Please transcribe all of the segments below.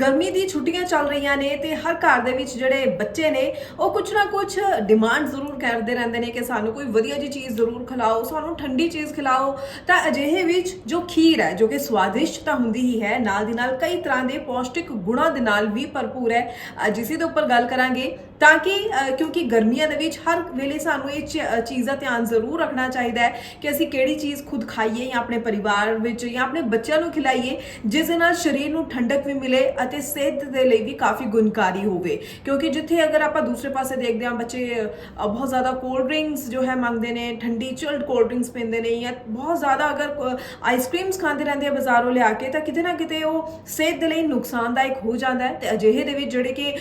ਗਰਮੀ ਦੀ ਛੁੱਟੀਆਂ ਚੱਲ ਰਹੀਆਂ ਨੇ ਤੇ ਹਰ ਘਰ ਦੇ ਵਿੱਚ ਜਿਹੜੇ ਬੱਚੇ ਨੇ, ਉਹ ਕੁਝ ਨਾ ਕੁਝ ਡਿਮਾਂਡ ਜ਼ਰੂਰ ਕਰਦੇ ਰਹਿੰਦੇ ਨੇ ਕਿ ਸਾਨੂੰ ਕੋਈ ਵਧੀਆ ਜੀ ਚੀਜ਼ ਜ਼ਰੂਰ ਖਿਲਾਓ, ਸਾਨੂੰ ਠੰਡੀ ਚੀਜ਼ ਖਿਲਾਓ। ਤਾਂ ਅਜਿਹੇ ਵਿੱਚ ਜੋ ਖੀਰ ਹੈ, ਜੋ ਕਿ ਸਵਾਦਿਸ਼ਟ ਤਾਂ ਹੁੰਦੀ ਹੀ ਹੈ, ਨਾਲ ਦੀ ਨਾਲ ਕਈ ਤਰ੍ਹਾਂ ਦੇ ਪੌਸ਼ਟਿਕ ਗੁਣਾਂ ਦੇ ਨਾਲ ਵੀ ਭਰਪੂਰ ਹੈ। ਅੱਜ ਦੇ ਉੱਪਰ ਗੱਲ ਕਰਾਂਗੇ। ਤਾਂ ਕਿ ਕਿਉਂਕਿ ਗਰਮੀਆਂ ਦੇ ਵਿੱਚ ਹਰ ਵੇਲੇ ਸਾਨੂੰ ਇਹ ਚੀਜ਼ ਦਾ ਧਿਆਨ ਜ਼ਰੂਰ ਰੱਖਣਾ ਚਾਹੀਦਾ ਹੈ ਕਿ ਅਸੀਂ ਕਿਹੜੀ ਚੀਜ਼ ਖੁਦ ਖਾਈਏ ਜਾਂ ਆਪਣੇ ਪਰਿਵਾਰ ਵਿੱਚ ਜਾਂ ਆਪਣੇ ਬੱਚਿਆਂ ਨੂੰ ਖਿਲਾਈਏ, ਜਿਸ ਨਾਲ ਸਰੀਰ ਨੂੰ ਠੰਡਕ ਵੀ ਮਿਲੇ ਅਤੇ ਸਿਹਤ ਦੇ ਲਈ ਵੀ ਕਾਫੀ ਗੁਣਕਾਰੀ ਹੋਵੇ। ਕਿਉਂਕਿ ਜਿੱਥੇ ਅਗਰ ਆਪਾਂ ਦੂਸਰੇ ਪਾਸੇ ਦੇਖਦੇ ਹਾਂ, ਬੱਚੇ ਬਹੁਤ ਜ਼ਿਆਦਾ ਕੋਲਡ ਡਰਿੰਕਸ ਜੋ ਹੈ ਮੰਗਦੇ ਨੇ, ਠੰਡੀ ਚਿਲਡ ਕੋਲਡ ਡਰਿੰਕਸ ਪੀਂਦੇ ਨੇ ਜਾਂ ਬਹੁਤ ਜ਼ਿਆਦਾ ਅਗਰ ਆਈਸਕ੍ਰੀਮਸ ਖਾਂਦੇ ਰਹਿੰਦੇ ਆ ਬਾਜ਼ਾਰੋਂ ਲਿਆ ਕੇ, ਤਾਂ ਕਿਤੇ ਨਾ ਕਿਤੇ ਉਹ ਸਿਹਤ ਦੇ ਲਈ ਨੁਕਸਾਨਦਾਇਕ ਹੋ ਜਾਂਦਾ ਹੈ। ਤੇ ਅਜਿਹੇ ਦੇ ਵਿੱਚ ਜਿਹੜੇ ਕਿ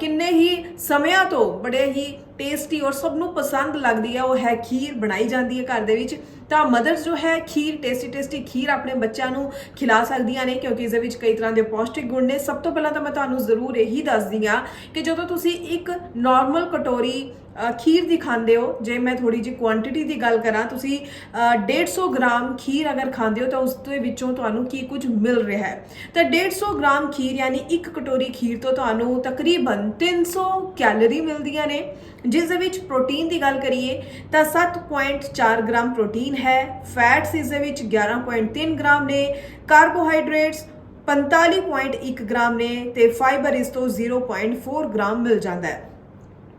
ਕਿੰਨੇ ਹੀ ਸਮਿਆਂ ਤੋਂ ਬੜੇ ਹੀ ਟੇਸਟੀ ਔਰ ਸਭ ਨੂੰ ਪਸੰਦ ਲੱਗਦੀ ਹੈ ਉਹ ਹੈ ਖੀਰ ਬਣਾਈ ਜਾਂਦੀ ਹੈ ਘਰ ਦੇ ਵਿੱਚ। ਤਾਂ ਮਦਰਸ ਜੋ ਹੈ ਖੀਰ ਟੇਸਟੀ ਟੇਸਟੀ ਖੀਰ ਆਪਣੇ ਬੱਚਿਆਂ ਨੂੰ ਖਿਲਾ ਸਕਦੀਆਂ ਨੇ ਕਿਉਂਕਿ ਇਸ ਦੇ ਵਿੱਚ ਕਈ ਤਰ੍ਹਾਂ ਦੇ ਪੌਸ਼ਟਿਕ ਗੁਣ ਨੇ। ਸਭ ਤੋਂ ਪਹਿਲਾਂ ਤਾਂ ਮੈਂ ਤੁਹਾਨੂੰ ਜ਼ਰੂਰ ਇਹੀ ਦੱਸਦੀ ਹਾਂ ਕਿ ਜਦੋਂ ਤੁਸੀਂ ਇੱਕ ਨਾਰਮਲ ਕਟੋਰੀ ਖੀਰ ਦੀ ਖਾਂਦੇ ਹੋ ਜੇ ਮੈਂ ਥੋੜੀ ਜਿਹੀ ਕੁਆਂਟੀਟੀ ਦੀ ਗੱਲ ਕਰਾਂ ਤੁਸੀਂ ਅ, 150 ਗ੍ਰਾਮ ਖੀਰ ਅਗਰ ਖਾਂਦੇ ਹੋ ਤਾਂ ਉਸ ਦੇ ਵਿੱਚੋਂ ਤੁਹਾਨੂੰ ਕੀ ਕੁਝ ਮਿਲ ਰਿਹਾ ਹੈ? ਤਾਂ 150 ਗ੍ਰਾਮ ਖੀਰ ਯਾਨੀ ਇੱਕ ਕਟੋਰੀ ਖੀਰ ਤੋਂ ਤੁਹਾਨੂੰ ਤਕਰੀਬਨ 300 ਕੈਲਰੀ ਮਿਲਦੀਆਂ ਨੇ। ਜਿਸ ਦੇ ਵਿੱਚ ਪ੍ਰੋਟੀਨ ਦੀ ਗੱਲ ਕਰੀਏ ਤਾਂ 7.4 ਗ੍ਰਾਮ ਪ੍ਰੋਟੀਨ ਹੈ। ਫੈਟਸ ਇਸ ਦੇ ਵਿੱਚ 11.3 ਗ੍ਰਾਮ ਨੇ। ਕਾਰਬੋਹਾਈਡਰੇਟਸ 45.1 ਗ੍ਰਾਮ ਨੇ ਤੇ ਫਾਈਬਰ ਇਸ ਤੋਂ 0.4 ਗ੍ਰਾਮ ਮਿਲ ਜਾਂਦਾ ਹੈ।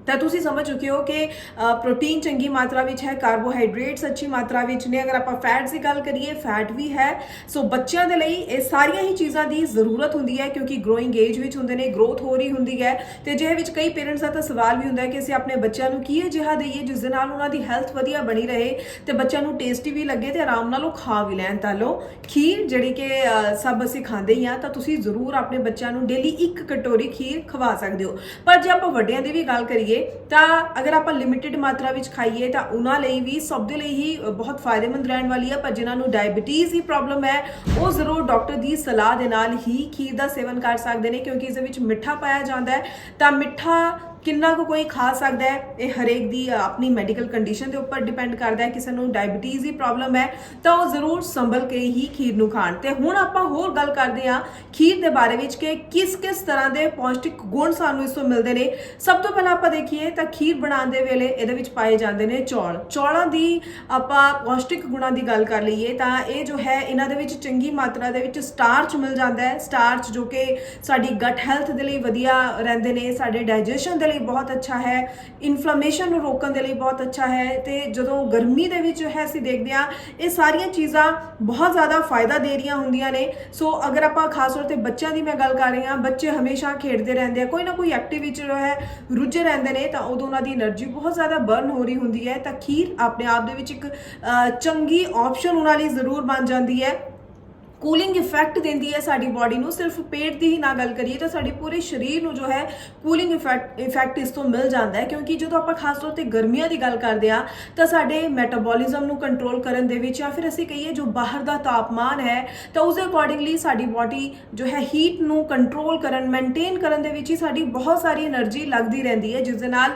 ਤਾਂ ਤੁਸੀਂ ਸਮਝ ਚੁੱਕੇ ਹੋ ਕਿ ਪ੍ਰੋਟੀਨ ਚੰਗੀ ਮਾਤਰਾ ਵਿੱਚ ਹੈ, ਕਾਰਬੋਹਾਈਡਰੇਟਸ ਅੱਛੀ ਮਾਤਰਾ ਵਿੱਚ ਨੇ, ਅਗਰ ਆਪਾਂ ਫੈਟਸ ਦੀ ਗੱਲ ਕਰੀਏ ਫੈਟ ਵੀ ਹੈ। ਸੋ ਬੱਚਿਆਂ ਦੇ ਲਈ ਇਹ ਸਾਰੀਆਂ ਹੀ ਚੀਜ਼ਾਂ ਦੀ ਜ਼ਰੂਰਤ ਹੁੰਦੀ ਹੈ, ਕਿਉਂਕਿ ਗਰੋਇੰਗ ਏਜ ਵਿੱਚ ਹੁੰਦੇ ਨੇ ਗਰੋਥ ਹੋ ਰਹੀ ਹੁੰਦੀ ਹੈ। ਤੇ ਜਿਹੇ ਵਿੱਚ ਕਈ ਪੇਰੈਂਟਸ ਦਾ ਤਾਂ ਸਵਾਲ ਵੀ ਹੁੰਦਾ ਹੈ ਕਿ ਅਸੀਂ ਆਪਣੇ ਬੱਚਿਆਂ ਨੂੰ ਕੀ ਅਜਿਹਾ ਦਈਏ, ਜਿਸ ਦੇ ਨਾਲ ਉਹਨਾਂ ਦੀ ਹੈਲਥ ਵਧੀਆ ਬਣੀ ਰਹੇ ਤੇ ਬੱਚਿਆਂ ਨੂੰ ਟੇਸਟੀ ਵੀ ਲੱਗੇ ਤੇ ਆਰਾਮ ਨਾਲ ਉਹ ਖਾ ਵੀ ਲੈਣ। ਤਾਂ ਲੋ ਖੀਰ ਜਿਹੜੀ ਕਿ ਸਭ ਅਸੀਂ ਖਾਂਦੇ ਹੀ ਆ ਤਾਂ ਤੁਸੀਂ ਜ਼ਰੂਰ ਆਪਣੇ ਬੱਚਿਆਂ ਨੂੰ ਡੇਲੀ ਇੱਕ ਕਟੋਰੀ ਖੀਰ ਖਵਾ ਸਕਦੇ ਹੋ। ਪਰ ਜੇ ਆਪਾਂ ਵੱਡਿਆਂ ਦੀ ਵੀ ਗੱਲ ਕਰੀਏ ਤਾਂ ਅਗਰ ਆਪਾਂ ਲਿਮਿਟਿਡ ਮਾਤਰਾ ਵਿੱਚ ਖਾਈਏ, ਤਾਂ ਉਹਨਾਂ ਲਈ ਵੀ ਸਭ ਦੇ ਲਈ ਹੀ ਬਹੁਤ ਫਾਇਦੇਮੰਦ ਰਹਿਣ ਵਾਲੀ ਹੈ ਪਰ ਜਿਨ੍ਹਾਂ ਨੂੰ ਡਾਇਬੀਟੀਜ਼ ਦੀ ਪ੍ਰੋਬਲਮ ਹੈ, ਉਹ ਜ਼ਰੂਰ ਡਾਕਟਰ ਦੀ ਸਲਾਹ ਦੇ ਨਾਲ ਹੀ ਖੀਰ ਦਾ ਸੇਵਨ ਕਰ ਸਕਦੇ ਨੇ, ਕਿਉਂਕਿ ਇਸ ਦੇ ਵਿੱਚ ਮਿੱਠਾ ਪਾਇਆ ਜਾਂਦਾ ਹੈ। ਤਾਂ ਮਿੱਠਾ ਕਿੰਨਾ ਕੁ ਕੋਈ ਖਾ ਸਕਦਾ ਹੈ? ਇਹ ਹਰੇਕ ਦੀ ਆਪਣੀ ਮੈਡੀਕਲ ਕੰਡੀਸ਼ਨ ਦੇ ਉੱਪਰ ਡਿਪੈਂਡ ਕਰਦਾ ਹੈ, ਕਿਸੇ ਨੂੰ ਡਾਇਬੀਟੀਜ਼ ਦੀ ਪ੍ਰੋਬਲਮ ਹੈ, ਤਾਂ ਉਹ ਜ਼ਰੂਰ ਸੰਭਲ ਕੇ ਹੀ ਖੀਰ ਨੂੰ ਖਾਣ। ਤੇ ਹੁਣ ਆਪਾਂ ਹੋਰ ਗੱਲ ਕਰਦੇ ਹਾਂ ਖੀਰ ਦੇ ਬਾਰੇ ਵਿੱਚ ਕਿ ਕਿਸ ਕਿਸ ਤਰ੍ਹਾਂ ਦੇ ਪੌਸ਼ਟਿਕ ਗੁਣ ਸਾਨੂੰ ਇਸ ਤੋਂ ਮਿਲਦੇ ਨੇ। ਸਭ ਤੋਂ ਪਹਿਲਾਂ ਆਪਾਂ ਦੇਖੀਏ ਤਾਂ ਖੀਰ ਬਣਾਉਣ ਦੇ ਵੇਲੇ ਇਹਦੇ ਵਿੱਚ ਪਾਏ ਜਾਂਦੇ ਨੇ ਚੌਲ। ਚੌਲਾਂ ਦੀ ਆਪਾਂ ਪੌਸ਼ਟਿਕ ਗੁਣਾਂ ਦੀ ਗੱਲ ਕਰ ਲਈਏ ਤਾਂ ਇਹ ਜੋ ਹੈ, ਇਹਨਾਂ ਦੇ ਵਿੱਚ ਚੰਗੀ ਮਾਤਰਾ ਦੇ ਵਿੱਚ ਸਟਾਰਚ ਮਿਲ ਜਾਂਦਾ ਹੈ। ਸਟਾਰਚ ਜੋ ਕਿ ਸਾਡੀ ਗਟ ਹੈਲਥ ਦੇ ਲਈ ਵਧੀਆ ਰਹਿੰਦੇ ਨੇ, ਸਾਡੇ ਡਾਈਜੈਸ਼ਨ ਦੇ ਲਈ ਬਹੁਤ ਅੱਛਾ ਹੈ ਇਨਫਲੇਮੇਸ਼ਨ ਨੂੰ ਰੋਕਣ ਦੇ ਲਈ ਬਹੁਤ ਅੱਛਾ ਹੈ ਤੇ ਜਦੋਂ ਗਰਮੀ ਦੇ ਵਿੱਚ ਹੈ ਅਸੀਂ ਦੇਖਦੇ ਆ ਇਹ ਸਾਰੀਆਂ ਚੀਜ਼ਾਂ ਬਹੁਤ ਜ਼ਿਆਦਾ ਫਾਇਦਾ ਦੇ ਰਹੀਆਂ ਹੁੰਦੀਆਂ ਨੇ। ਸੋ ਅਗਰ ਆਪਾਂ ਖਾਸ ਤੌਰ ਤੇ ਬੱਚਿਆਂ ਦੀ ਮੈਂ ਗੱਲ ਕਰ ਰਹੀ ਹਾਂ, ਬੱਚੇ ਹਮੇਸ਼ਾ ਖੇਡਦੇ ਰਹਿੰਦੇ ਆ, ਕੋਈ ਨਾ ਕੋਈ ਐਕਟੀਵਿਟੀ ਜੋ ਹੈ ਰੁੱਝੇ ਰਹਿੰਦੇ ਨੇ ਤਾਂ ਉਦੋਂ ਉਹਨਾਂ ਦੀ એનર્ਜੀ ਬਹੁਤ ਜ਼ਿਆਦਾ ਬਰਨ ਹੋ ਰਹੀ ਹੁੰਦੀ ਹੈ ਤਾਂ ਖੀਰ ਆਪਣੇ ਆਪ ਦੇ ਵਿੱਚ ਇੱਕ ਚੰਗੀ ਆਪਸ਼ਨ ਉਹਨਾਂ ਲਈ ਜ਼ਰੂਰ ਬਣ ਜਾਂਦੀ ਹੈ। ਕੂਲਿੰਗ ਇਫੈਕਟ ਦਿੰਦੀ ਹੈ ਸਾਡੀ ਬਾਡੀ ਨੂੰ। ਸਿਰਫ ਪੇਟ ਦੀ ਹੀ ਨਾ ਗੱਲ ਕਰੀਏ ਤਾਂ ਸਾਡੇ ਪੂਰੇ ਸਰੀਰ ਨੂੰ ਜੋ ਹੈ ਕੂਲਿੰਗ ਇਫੈਕਟ ਇਸ ਤੋਂ ਮਿਲ ਜਾਂਦਾ ਹੈ ਕਿਉਂਕਿ ਜਦੋਂ ਆਪਾਂ ਖਾਸ ਤੌਰ ਤੇ ਗਰਮੀਆਂ ਦੀ ਗੱਲ ਕਰਦੇ ਆ ਤਾਂ ਸਾਡੇ ਮੈਟਾਬੋਲਿਜ਼ਮ ਨੂੰ ਕੰਟਰੋਲ ਕਰਨ ਦੇ ਵਿੱਚ ਜਾਂ ਫਿਰ ਅਸੀਂ ਕਹੀਏ ਜੋ ਬਾਹਰ ਦਾ ਤਾਪਮਾਨ ਹੈ ਤਾਂ ਉਸ ਅਕੋਰਡਿੰਗਲੀ ਸਾਡੀ ਬਾਡੀ ਜੋ ਹੈ ਹੀਟ ਨੂੰ ਕੰਟਰੋਲ ਕਰਨ ਮੇਨਟੇਨ ਕਰਨ ਦੇ ਵਿੱਚ ਹੀ ਸਾਡੀ ਬਹੁਤ ਸਾਰੀ એનર્ਜੀ ਲੱਗਦੀ ਰਹਿੰਦੀ ਹੈ ਜਿਸ ਦੇ ਨਾਲ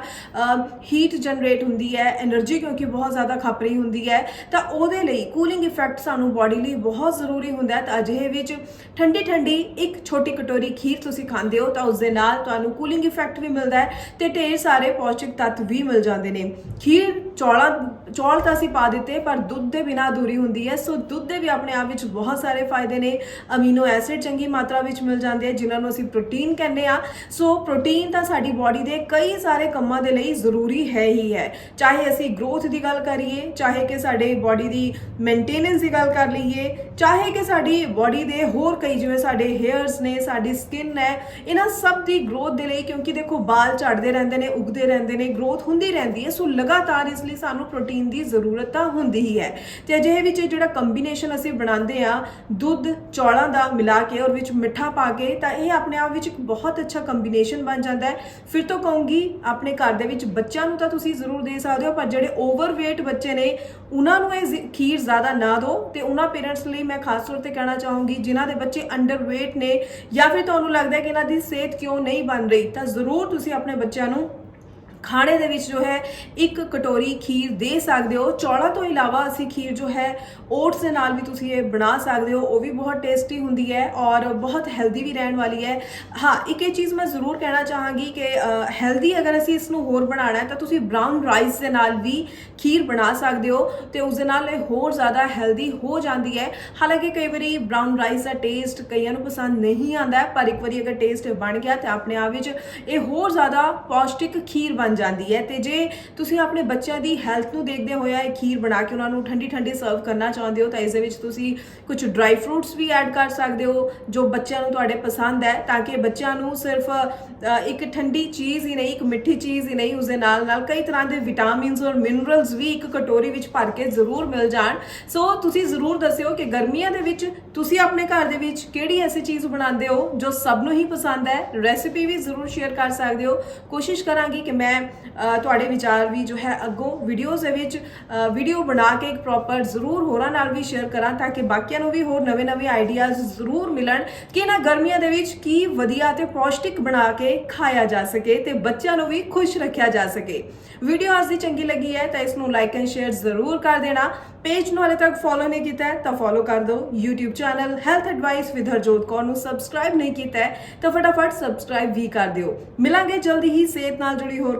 ਹੀਟ ਜਨਰੇਟ ਹੁੰਦੀ ਹੈ એનર્ਜੀ ਕਿਉਂਕਿ ਬਹੁਤ ਜ਼ਿਆਦਾ ਖਪ ਰਹੀ ਹੁੰਦੀ ਹੈ ਤਾਂ ਉਹਦੇ ਲਈ ਕੂਲਿੰਗ ਇਫੈਕਟ ਸਾਨੂੰ ਬਾਡੀ ਲਈ ਬਹੁਤ ਜ਼ਰੂਰੀ ਹੁੰਦਾ ਹੈ ਤਾਂ ਅਜਿਹੇ ਵਿੱਚ ਠੰਡੀ ਠੰਡੀ ਇੱਕ ਛੋਟੀ ਕਟੋਰੀ ਖੀਰ ਤੁਸੀਂ ਖਾਂਦੇ ਹੋ ਤਾਂ ਉਸ ਦੇ ਨਾਲ ਤੁਹਾਨੂੰ ਕੂਲਿੰਗ ਇਫੈਕਟ ਵੀ ਮਿਲਦਾ ਹੈ ਤੇ ਢੇਰ ਸਾਰੇ ਪੌਸ਼ਟਿਕ ਤੱਤ ਵੀ ਮਿਲ ਜਾਂਦੇ ਨੇ। ਖੀਰ ਚੌਲਾਂ, ਚੌਲ ਤਾਂ ਅਸੀਂ ਪਾ ਦਿੱਤੇ, ਪਰ ਦੁੱਧ ਦੇ ਬਿਨਾਂ ਅਧੂਰੀ ਹੁੰਦੀ ਹੈ। ਸੋ ਦੁੱਧ ਦੇ ਵੀ ਆਪਣੇ ਆਪ ਵਿੱਚ ਬਹੁਤ ਸਾਰੇ ਫਾਇਦੇ ਨੇ। ਅਮੀਨੋ ਐਸਿਡ ਚੰਗੀ ਮਾਤਰਾ ਵਿੱਚ ਮਿਲ ਜਾਂਦੇ ਆ, ਜਿਨ੍ਹਾਂ ਨੂੰ ਅਸੀਂ ਪ੍ਰੋਟੀਨ ਕਹਿੰਦੇ ਆ। ਸੋ ਪ੍ਰੋਟੀਨ ਤਾਂ ਸਾਡੀ ਬਾਡੀ ਦੇ ਕਈ ਸਾਰੇ ਕੰਮਾਂ ਦੇ ਲਈ ਜ਼ਰੂਰੀ ਹੈ ਹੀ ਹੈ। ਚਾਹੇ ਅਸੀਂ ਗਰੋਥ ਦੀ ਗੱਲ ਕਰੀਏ, ਚਾਹੇ ਕਿ ਸਾਡੇ ਬਾਡੀ ਦੀ ਮੇਨਟੇਨੈਂਸ ਦੀ ਗੱਲ ਕਰ ਲਈਏ, ਚਾਹੇ ਕਿ ਸਾਡੀ ਬਾਡੀ ਦੇ ਹੋਰ ਕਈ ਜਿਵੇਂ ਸਾਡੇ ਹੇਅਰਸ ਨੇ, ਸਾਡੀ ਸਕਿਨ ਹੈ, ਇਹਨਾਂ ਸਭ ਦੀ ਗਰੋਥ ਦੇ ਲਈ ਕਿਉਂਕਿ ਦੇਖੋ, ਬਾਲ ਝੜਦੇ ਰਹਿੰਦੇ ਨੇ, ਉੱਗਦੇ ਰਹਿੰਦੇ ਨੇ, ਗਰੋਥ ਹੁੰਦੀ ਰਹਿੰਦੀ ਹੈ। ਸੋ ਲਗਾਤਾਰ ਇਸ ਲਈ ਸਾਨੂੰ ਪ੍ਰੋਟੀਨ ਦੀ ਜ਼ਰੂਰਤ ਤਾਂ ਹੁੰਦੀ ਹੀ ਹੈ। ਤੇ ਅਜਿਹੇ ਵਿੱਚ ਇਹ ਜਿਹੜਾ ਕੰਬੀਨੇਸ਼ਨ ਅਸੀਂ ਬਣਾਉਂਦੇ ਆ ਦੁੱਧ, ਚੌਲਾਂ ਦਾ ਮਿਲਾ ਕੇ ਔਰ ਵਿੱਚ ਮਿੱਠਾ ਪਾ ਕੇ, ਤਾਂ ਇਹ ਆਪਣੇ ਆਪ ਵਿੱਚ ਇੱਕ ਬਹੁਤ ਅੱਛਾ ਕੰਬੀਨੇਸ਼ਨ ਬਣ ਜਾਂਦਾ ਹੈ। ਫਿਰ ਤੋਂ ਕਹੂੰਗੀ, ਆਪਣੇ ਘਰ ਦੇ ਵਿੱਚ ਬੱਚਿਆਂ ਨੂੰ ਤਾਂ ਤੁਸੀਂ ਜ਼ਰੂਰ ਦੇ ਸਕਦੇ ਹੋ, ਪਰ ਜਿਹੜੇ ਓਵਰਵੇਟ ਬੱਚੇ ਨੇ, ਉਹਨਾਂ ਨੂੰ ਇਹ ਜ਼ੀ- ਖੀਰ ਜ਼ਿਆਦਾ ਨਾ ਦਿਓ ਤੇ ਉਹਨਾਂ ਪੇਰੈਂਟਸ ਲਈ ਮੈਂ ਖਾਸ ਤੌਰ ਤੇ ਕਹਿਣਾ ਚਾਹੂੰਗੀ, ਜਿਨ੍ਹਾਂ ਦੇ ਬੱਚੇ ਅੰਡਰਵੇਟ ਨੇ ਜਾਂ ਫਿਰ ਤੁਹਾਨੂੰ ਲੱਗਦਾ ਹੈ ਕਿ ਇਹਨਾਂ ਦੀ ਸਿਹਤ ਕਿਉਂ ਨਹੀਂ ਬਣ ਰਹੀ, ਤਾਂ ਜ਼ਰੂਰ ਤੁਸੀਂ ਆਪਣੇ ਬੱਚਿਆਂ ਨੂੰ ਖਾਣੇ ਦੇ ਵਿੱਚ ਜੋ ਹੈ, ਇੱਕ ਕਟੋਰੀ ਖੀਰ ਦੇ ਸਕਦੇ ਹੋ। ਚੌਲਾਂ ਤੋਂ ਇਲਾਵਾ ਅਸੀਂ ਖੀਰ ਜੋ ਹੈ, ਓਟਸ ਦੇ ਨਾਲ ਵੀ ਤੁਸੀਂ ਇਹ ਬਣਾ ਸਕਦੇ ਹੋ। ਉਹ ਵੀ ਬਹੁਤ ਟੇਸਟੀ ਹੁੰਦੀ ਹੈ ਔਰ ਬਹੁਤ ਹੈਲਦੀ ਵੀ ਰਹਿਣ ਵਾਲੀ ਹੈ। ਹਾਂ, ਇੱਕ ਇਹ ਚੀਜ਼ ਮੈਂ ਜ਼ਰੂਰ ਕਹਿਣਾ ਚਾਹਾਂਗੀ ਕਿ ਹੈਲਦੀ ਅਗਰ ਅਸੀਂ ਇਸ ਨੂੰ ਹੋਰ ਬਣਾਉਣਾ ਹੈ, ਤਾਂ ਤੁਸੀਂ ਬ੍ਰਾਊਨ ਰਾਈਸ ਦੇ ਨਾਲ ਵੀ ਖੀਰ ਬਣਾ ਸਕਦੇ ਹੋ ਤੇ ਉਸ ਦੇ ਨਾਲ ਇਹ ਹੋਰ ਜ਼ਿਆਦਾ ਹੈਲਦੀ ਹੋ ਜਾਂਦੀ ਹੈ। ਹਾਲਾਂਕਿ ਕਈ ਵਾਰੀ ਬ੍ਰਾਊਨ ਰਾਈਸ ਦਾ ਟੇਸਟ ਕਈਆਂ ਨੂੰ ਪਸੰਦ ਨਹੀਂ ਆਉਂਦਾ, ਪਰ ਇੱਕ ਵਾਰੀ ਅਗਰ ਟੇਸਟ ਬਣ ਗਿਆ ਤੇ ਆਪਣੇ ਆਪ ਵਿੱਚ ਇਹ ਹੋਰ ਜ਼ਿਆਦਾ ਪੌਸ਼ਟਿਕ ਖੀਰ ਬਣ ਜਾਂਦੀ ਹੈ ਤੇ ਜੇ ਤੁਸੀਂ ਆਪਣੇ ਬੱਚਿਆਂ ਦੀ ਹੈਲਥ ਨੂੰ ਦੇਖਦੇ ਹੋਇਆ ਇਹ ਖੀਰ ਬਣਾ ਕੇ ਉਹਨਾਂ ਨੂੰ ਠੰਡੀ ਠੰਡੀ ਸਰਵ ਕਰਨਾ ਚਾਹੁੰਦੇ ਹੋ, ਤਾਂ ਇਸ ਦੇ ਵਿੱਚ ਤੁਸੀਂ ਕੁਝ ਡਰਾਈ ਫਰੂਟਸ ਵੀ ਐਡ ਕਰ ਸਕਦੇ ਹੋ, ਜੋ ਬੱਚਿਆਂ ਨੂੰ ਤੁਹਾਡੇ ਪਸੰਦ ਹੈ, ਤਾਂ ਕਿ ਬੱਚਿਆਂ ਨੂੰ ਸਿਰਫ ਇੱਕ ਠੰਡੀ ਚੀਜ਼ ਹੀ ਨਹੀਂ, ਇੱਕ ਮਿੱਠੀ ਚੀਜ਼ ਹੀ ਨਹੀਂ ਉਸ ਦੇ ਨਾਲ ਨਾਲ ਕਈ ਤਰ੍ਹਾਂ ਦੇ ਵਿਟਾਮਿਨਸ ਔਰ ਮਿਨਰਲਸ ਵੀ ਇੱਕ ਕਟੋਰੀ ਵਿੱਚ ਭਰ ਕੇ ਜ਼ਰੂਰ ਮਿਲ ਜਾਣ। ਸੋ ਤੁਸੀਂ ਜ਼ਰੂਰ ਦੱਸਿਓ ਕਿ ਗਰਮੀਆਂ ਦੇ ਵਿੱਚ ਤੁਸੀਂ ਆਪਣੇ ਘਰ ਦੇ ਵਿੱਚ ਕਿਹੜੀ ਐਸੀ ਚੀਜ਼ ਬਣਾਉਂਦੇ ਹੋ ਜੋ ਸਭ ਨੂੰ ਹੀ ਪਸੰਦ ਹੈ? ਰੈਸਿਪੀ ਵੀ ਜ਼ਰੂਰ ਸ਼ੇਅਰ ਕਰ ਸਕਦੇ ਹੋ। ਕੋਸ਼ਿਸ਼ ਕਰਾਂਗੀ ਕਿ ਮੈਂ ਤੁਹਾਡੇ ਵਿਚਾਰ ਵੀ ਜੋ ਹੈ ਅੱਗੋਂ ਵੀਡੀਓਜ਼ ਦੇ ਵਿੱਚ ਵੀਡੀਓ ਬਣਾ ਕੇ ਇੱਕ ਪ੍ਰੋਪਰ ਜ਼ਰੂਰ ਹੋਰਾਂ ਨਾਲ ਵੀ ਸ਼ੇਅਰ ਕਰਾਂ ਤਾਂ ਕਿ ਬਾਕੀਆਂ ਨੂੰ ਵੀ ਹੋਰ ਨਵੇਂ-ਨਵੇਂ ਆਈਡੀਆਜ਼ ਜ਼ਰੂਰ ਮਿਲਣ ਕਿ ਇਹਨਾਂ ਗਰਮੀਆਂ ਦੇ ਵਿੱਚ ਕੀ ਵਧੀਆ ਤੇ ਪੌਸ਼ਟਿਕ ਬਣਾ ਕੇ ਖਾਇਆ ਜਾ ਸਕੇ ਤੇ ਬੱਚਿਆਂ ਨੂੰ ਵੀ ਖੁਸ਼ ਰੱਖਿਆ ਜਾ ਸਕੇ। ਵੀਡੀਓ ਅੱਜ ਦੀ ਚੰਗੀ ਲੱਗੀ ਹੈ ਤਾਂ ਇਸ ਨੂੰ ਲਾਈਕ ਐਂਡ ਸ਼ੇਅਰ ਜ਼ਰੂਰ ਕਰ ਦੇਣਾ। ਪੇਜ ਨੂੰ ਹਾਲੇ ਤੱਕ ਫੋਲੋ ਨਹੀਂ ਕੀਤਾ ਹੈ ਤਾਂ ਫੋਲੋ ਕਰ ਦਿਓ। YouTube channel health advice with Harjot Kaur ਨੂੰ ਸਬਸਕ੍ਰਾਈਬ ਨਹੀਂ ਕੀਤਾ ਹੈ ਤਾਂ ਫਟਾਫਟ ਸਬਸਕ੍ਰਾਈਬ ਵੀ ਕਰ ਦਿਓ। ਮਿਲਾਂਗੇ ਜਲਦੀ ਹੀ ਸਿਹਤ ਨਾਲ ਜੁੜੀ ਹੋਰ